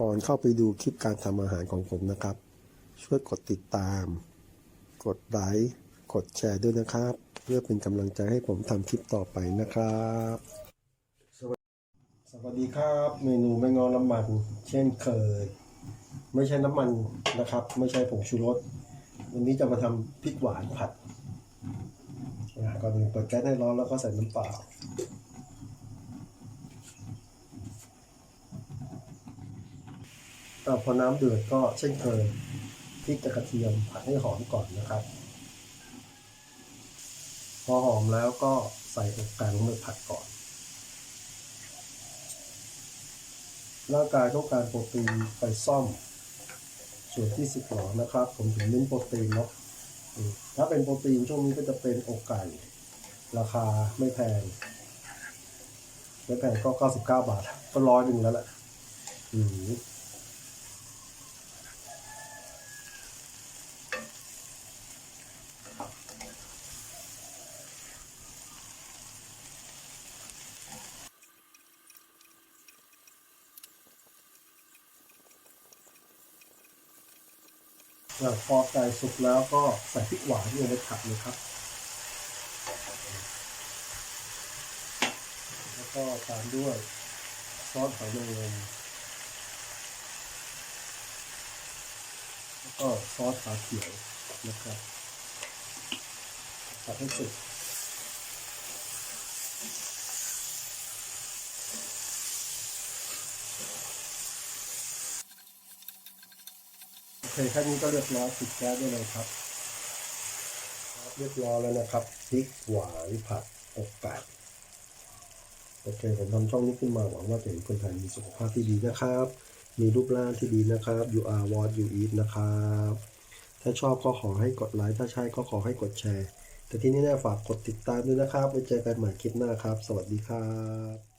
ก่อนเข้าไปดูคลิปการทำอาหารของผมนะครับ ช่วยกดติดตาม กดไลค์กดแชร์ด้วยนะครับ เพื่อเป็นกำลังใจให้ผมทำคลิปต่อไปนะครับ สวัสสวัสดีครับ เมนูไม่งอน้ำมัน เช่นเคย ไม่ใช่น้ำมันนะครับ ไม่ใช่ผงชูรสวันนี้จะมาทำพริกหวานผัดอะก่อนอื่นเปิดแก๊สให้ร้อนแล้วก็ใส่น้ำเปล่า อะ พอน้ำเดือดก็เช่นเคยพริกกับกระเทียมผัดให้หอมก่อนนะครับ พอหอมแล้วก็ใส่อกไก่ลงไปผัดก่อน ร่างกายต้องการโปรตีนไปซ่อม ส่วนที่สึกหรอนะครับ ผมถึงเน้นโปรตีนเนาะถ้าเป็นโปรตีนช่วงนี้ก็จะเป็นอกไก่ ราคาไม่แพงไม่แพงก็ 99 บาท ก็ร้อยหนึ่งแล้วแหละอืม พอไก่สุกแล้วก็ใส่พริกหวานลงไปผัดเลยครับ แล้วก็ตามด้วยซอสหอยนางรมแล้วก็ซอสขาเขียวนะครับผัดให้สุก เคแค่นี้ก็เรียบร้อยปิดแก๊สได้เลยครับ เรียบร้อยแล้วนะครับพริกหวานผัดอกไก่โอเคผมทำช่องนี้ขึ้นมาหวังว่าจะเห็นคนไทยมีสุขภาพที่ดีนะครับ มีรูปร่างที่ดีนะครับ you are what you eat นะครับ ถ้าชอบก็ขอให้กดไลค์ถ้าใช่ก็ขอให้กดแชร์ แต่ที่นี่แน่ฝากกดติดตามด้วยนะครับไว้เจอกันใหม่คลิปหน้าครับ สวัสดีครับ